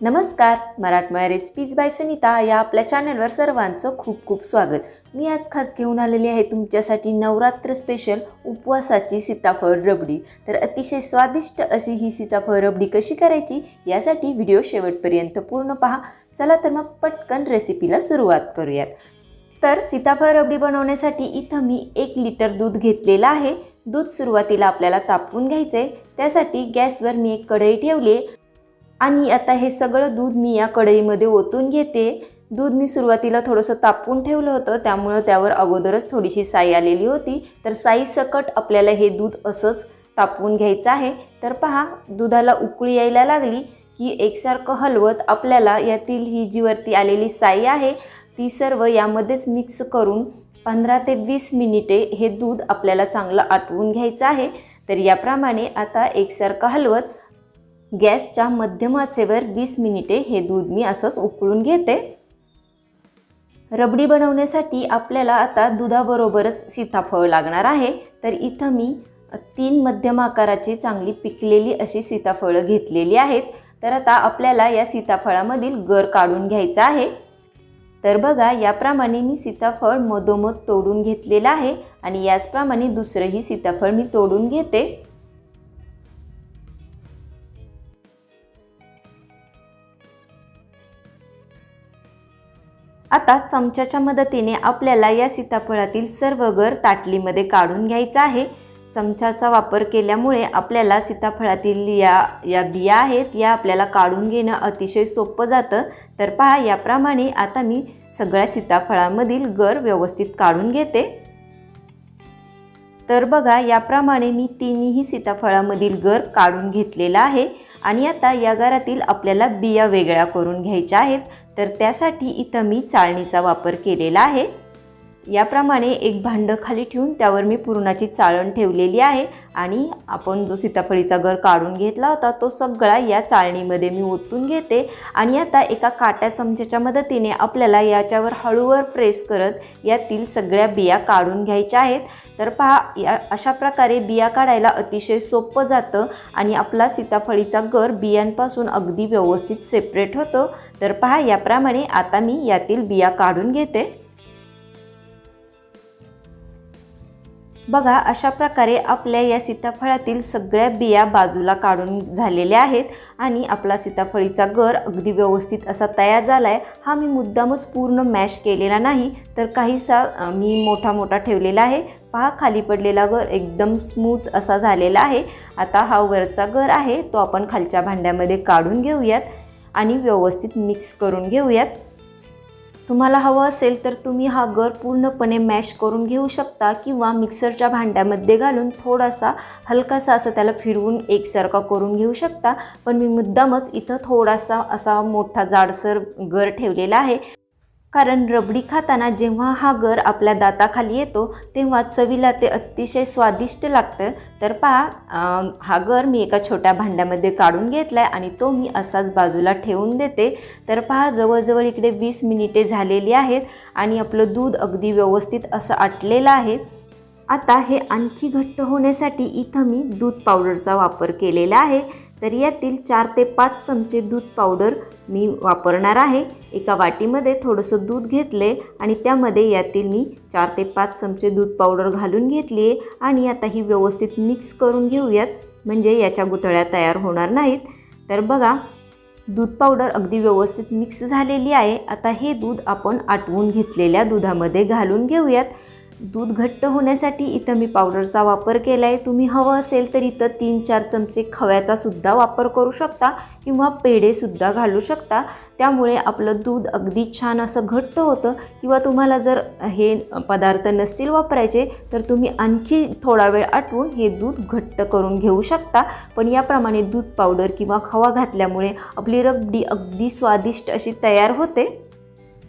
नमस्कार मराठमोळ्या recipes bye Sunita या आपल्या चॅनलवर सर्वांचं खूप खूप स्वागत. मी आज खास घेऊन आलेली आहे तुमच्यासाठी नवरात्र स्पेशल उपवासाची सीताफळ रबडी. तर अतिशय स्वादिष्ट अशी ही सीताफळ रबडी कशी करायची यासाठी व्हिडिओ शेवटपर्यंत पूर्ण पहा. चला तर मग पटकन रेसिपीला सुरुवात करूयात. तर सीताफळ रबडी बनवण्यासाठी इथं मी एक लिटर दूध घेतलेलं आहे. दूध सुरुवातीला आपल्याला तापवून घ्यायचं आहे त्यासाठी गॅसवर मी एक कढई ठेवली आहे. आणि आता हे सगळं दूध मी या कढईमध्ये ओतून घेते. दूध मी सुरुवातीला थोडंसं तापवून ठेवलं होतं त्यामुळं त्यावर अगोदरच थोडीशी साई आलेली होती. तर साई सकट आपल्याला हे दूध असंच तापवून घ्यायचं आहे. तर पहा दुधाला उकळी यायला लागली की एकसारखं हलवत आपल्याला यातील ही जी वरती आलेली साई आहे ती सर्व यामध्येच मिक्स करून पंधरा ते वीस मिनिटे हे दूध आपल्याला चांगलं आटवून घ्यायचं आहे. तर याप्रमाणे आता एकसारखं हलवत गॅसच्या मध्यमाचेवर वीस मिनिटे हे दूध मी असंच उकळून घेते. रबडी बनवण्यासाठी आपल्याला आता दुधाबरोबरच सीताफळ लागणार आहे. तर इथं मी तीन मध्यम आकाराची चांगली पिकलेली अशी सीताफळं घेतलेली आहेत. तर आता आपल्याला या सीताफळामधील गर काढून घ्यायचा आहे. तर बघा याप्रमाणे मी सीताफळ मधोमध तोडून घेतलेलं आहे आणि याचप्रमाणे दुसरंही सीताफळ मी तोडून घेते. आता चमच्याच्या मदतीने आपल्याला या सीताफळातील सर्व गर ताटलीमध्ये काढून घ्यायचं आहे. चमच्याचा वापर केल्यामुळे आपल्याला सीताफळातील या या बिया आहेत या आपल्याला काढून घेणं अतिशय सोपं जातं. तर पहा याप्रमाणे आता मी सगळ्या सीताफळामधील गर व्यवस्थित काढून घेते. तर बघा याप्रमाणे मी तिन्ही सीताफळामधील गर काढून घेतलेला आहे. आणि आता या गरातील आपल्याला बिया वेगळ्या करून घ्यायच्या आहेत. तर त्यासाठी इथं मी चाळणीचा वापर केलेला आहे. याप्रमाणे एक भांडं खाली ठेवून त्यावर मी पुरणाची चाळण ठेवलेली आहे आणि आपण जो सीताफळीचा गर काढून घेतला होता तो सगळा या चाळणीमध्ये मी ओतून घेते. आणि आता एका काट्या चमच्याच्या मदतीने आपल्याला याच्यावर हळूवर प्रेस करत यातील सगळ्या बिया काढून घ्यायच्या आहेत. तर पहा या अशा प्रकारे बिया काढायला अतिशय सोपं जातं आणि आपला सीताफळीचा गर बियांपासून अगदी व्यवस्थित सेपरेट होतो. तर पहा याप्रमाणे आता मी यातील बिया काढून घेते. बघा अशा प्रकारे आपल्या या सीताफळातील सगळ्या बिया बाजूला काढून झालेल्या आहेत आणि आपला सीताफळीचा गर अगदी व्यवस्थित असा तयार झाला आहे हा मी मुद्दामच पूर्ण मॅश केलेला नाही तर काहीसा मी मोठा मोठा ठेवलेला आहे. पहा खाली पडलेला गर एकदम स्मूथ असा झालेला आहे. आता हा वरचा गर आहे तो आपण खालच्या भांड्यामध्ये काढून घेऊयात आणि व्यवस्थित मिक्स करून घेऊयात. तुम्हाला हवं असेल तर तुम्ही हा गर पूर्णपणे मॅश करून घेऊ शकता किंवा मिक्सरच्या भांड्यामध्ये घालून थोडासा हलकासा असं त्याला फिरवून एकसारखा करून घेऊ शकता. पण मी मुद्दामच इथं थोडासा असा मोठा जाडसर गर ठेवलेला आहे. कारण रबडी खाताना जेव्हा हा गर आपल्या दाताखाली येतो तेव्हा चवीला ते अतिशय स्वादिष्ट लागतं. तर पहा हा गर मी एका छोट्या भांड्यामध्ये काढून घेतला आहे आणि तो मी असाच बाजूला ठेवून देते. तर पहा जवळजवळ इकडे वीस मिनिटे झालेली आहेत आणि आपलं दूध अगदी व्यवस्थित असं आटलेलं आहे. आता हे आणखी घट्ट होण्यासाठी इथं मी दूध पावडरचा वापर केलेला आहे. तर यातील चार ते पाच चमचे दूध पावडर मी वापरणार आहे. एका वाटीमध्ये थोडंसं दूध घेतले आणि त्यामध्ये यातील मी चार ते पाच चमचे दूध पावडर घालून घेतली आहे आणि आता ही व्यवस्थित मिक्स करून घेऊयात. म्हणजे याच्या गुठळ्या तयार होणार नाहीत. तर बघा दूध पावडर अगदी व्यवस्थित मिक्स झालेली आहे. आता हे दूध आपण आटवून घेतलेल्या दुधामध्ये घालून घेऊयात. दूध घट्ट होण्यासाठी इथं मी पावडरचा वापर केला आहे तुम्ही हवं असेल तर इथं तीन चार चमचे खव्याचा सुद्धा वापर करू शकता किंवा पेढेसुद्धा घालू शकता. त्यामुळे आपलं दूध अगदी छान असं घट्ट होतं. किंवा तुम्हाला जर हे पदार्थ नसतील वापरायचे तर तुम्ही आणखी थोडा वेळ आटवून हे दूध घट्ट करून घेऊ शकता. पण याप्रमाणे दूध पावडर किंवा खवा घातल्यामुळे आपली रबडी अगदी स्वादिष्ट अशी तयार होते.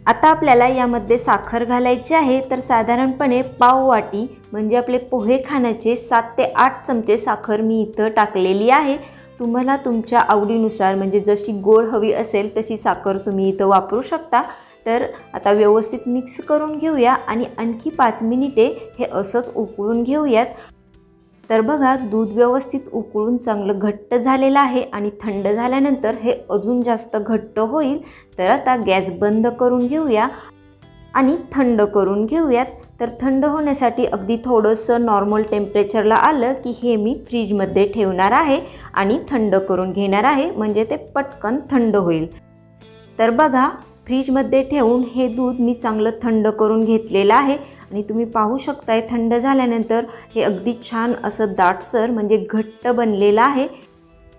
आता आपल्याला यामध्ये साखर घालायची आहे तर साधारणपणे पाव वाटी म्हणजे आपले पोहे खाण्याचे सात ते आठ चमचे साखर मी इथं टाकलेली आहे. तुम्हाला तुमच्या आवडीनुसार म्हणजे जशी गोड हवी असेल तशी साखर तुम्ही इथं वापरू शकता. तर आता व्यवस्थित मिक्स करून घेऊया आणि आणखी पाच मिनिटे हे असंच उकळून घेऊयात. तर बघा दूध व्यवस्थित उकळून चांगलं घट्ट झालेलं आहे आणि थंड झाल्यानंतर हे अजून जास्त घट्ट होईल तर आता गॅस बंद करून घेऊया आणि थंड करून घेऊयात. तर थंड होण्यासाठी अगदी थोडंसं नॉर्मल टेम्परेचरला आलं की हे मी फ्रीजमध्ये ठेवणार आहे आणि थंड करून घेणार आहे म्हणजे ते पटकन थंड होईल. तर बघा फ्रीजमध्ये ठेवून हे दूध मी चांगलं थंड करून घेतलेलं आहे. आणि तुम्ही पाहू शकताय थंड झाल्यानंतर हे अगदी छान असं दाटसर म्हणजे घट्ट बनलेलं आहे.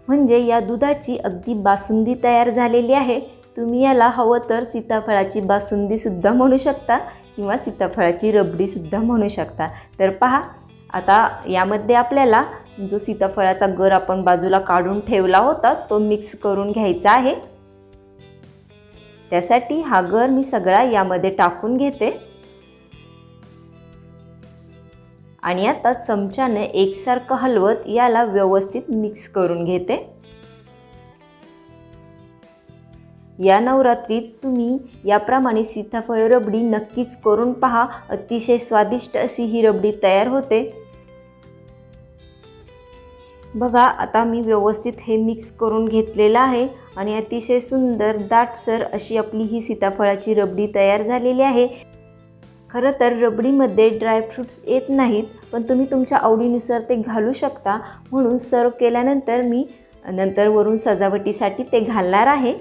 म्हणजे या दुधाची अगदी बासुंदी तयार झालेली आहे. तुम्ही याला हवं तर सीताफळाची बासुंदीसुद्धा म्हणू शकता किंवा सीताफळाची रबडीसुद्धा म्हणू शकता. तर पहा आता यामध्ये आपल्याला जो सीताफळाचा गर आपण बाजूला काढून ठेवला होता तो मिक्स करून घ्यायचा आहे. त्यासाठी हा गर मी सगळा यामध्ये टाकून घेते. आणि आता चमच्याने एकसारखं हलवत याला व्यवस्थित मिक्स करून घेते. या नवरात्रीत तुम्ही याप्रमाणे सीताफळ रबडी नक्कीच करून पहा. अतिशय स्वादिष्ट अशी ही रबडी तयार होते. बघा आता मी व्यवस्थित हे मिक्स करून घेतलेलं आहे आणि अतिशय सुंदर दाटसर अशी आपली ही सीताफळाची रबडी तयार झालेली आहे. खरं तर रबडीमध्ये ड्रायफ्रूट्स येत नाहीत पण तुम्ही तुमच्या आवडीनुसार ते घालू शकता. म्हणून सर्व केल्यानंतर मी नंतर वरून सजावटीसाठी ते घालणार आहे.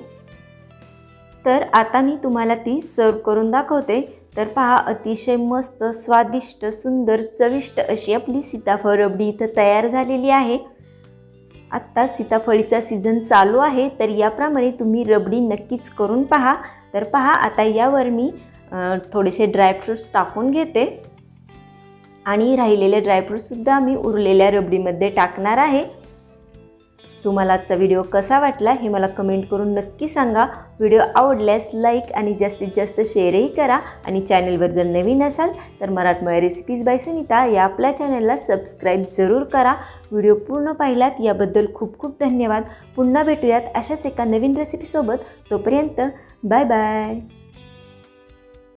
तर आता मी तुम्हाला ती सर्व करून दाखवते. तर पहा अतिशय मस्त स्वादिष्ट सुंदर चविष्ट अशी आपली सीताफळ रबडी इथं तयार झालेली आहे. आत्ता सीताफळीचा सीझन चालू आहे तर याप्रमाणे तुम्ही रबडी नक्कीच करून पहा. तर पहा आता यावर मी थोडेसे ड्रायफ्रूट्स टाकून घेते. आणि राहिलेले ड्रायफ्रूट्ससुद्धा मी उरलेल्या रबडीमध्ये टाकणार आहे. तुम्हाला आजचा व्हिडिओ कसा वाटला हे मला कमेंट करून नक्की सांगा. व्हिडिओ आवडल्यास लाईक आणि जास्तीत जास्त शेअरही करा. आणि चॅनलवर जर नवीन असाल तर मराठमोळ्या रेसिपीज बाय सुनीता या आपल्या चॅनलला सबस्क्राईब जरूर करा. व्हिडिओ पूर्ण पाहिलात याबद्दल खूप खूप धन्यवाद. पुन्हा भेटूयात अशाच एका नवीन रेसिपीसोबत तोपर्यंत बाय बाय